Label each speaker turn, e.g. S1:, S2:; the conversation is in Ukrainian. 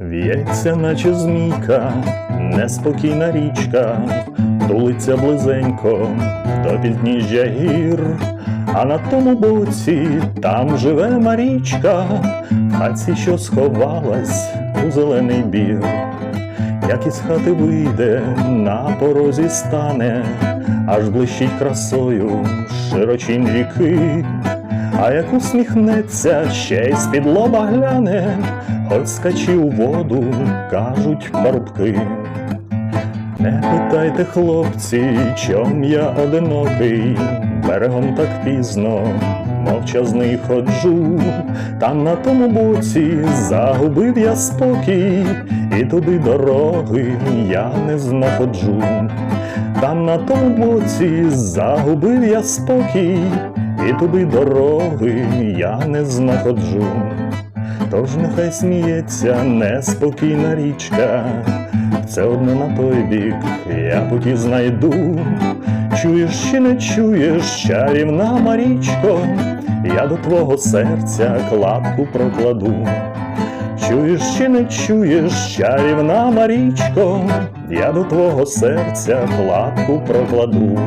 S1: В'ється, наче змійка, неспокійна річка, тулиться близенько до підніжжя гір, а на тому боці там живе Марічка, в хатці, що сховалась у зелений бір. Як із хати вийде, на порозі стане, аж блищить красою широчінь ріки, а як усміхнеться, ще й з-під лоба гляне, Хоч скачи у воду, кажуть парубки. Не питайте, хлопці, чом я одинокий, берегом так пізно, мовчазний ходжу, там на тому боці загубив я спокій, і туди дороги я не знаходжу. Там на тому боці загубив я спокій, і туди дороги я не знаходжу. Тож нехай сміється неспокійна річка, це одне на той бік, я путі знайду. Чуєш чи не чуєш, чарівна Марічко, я до твого серця кладку прокладу. Чуєш чи не чуєш, чарівна Марічко, я до твого серця кладку прокладу.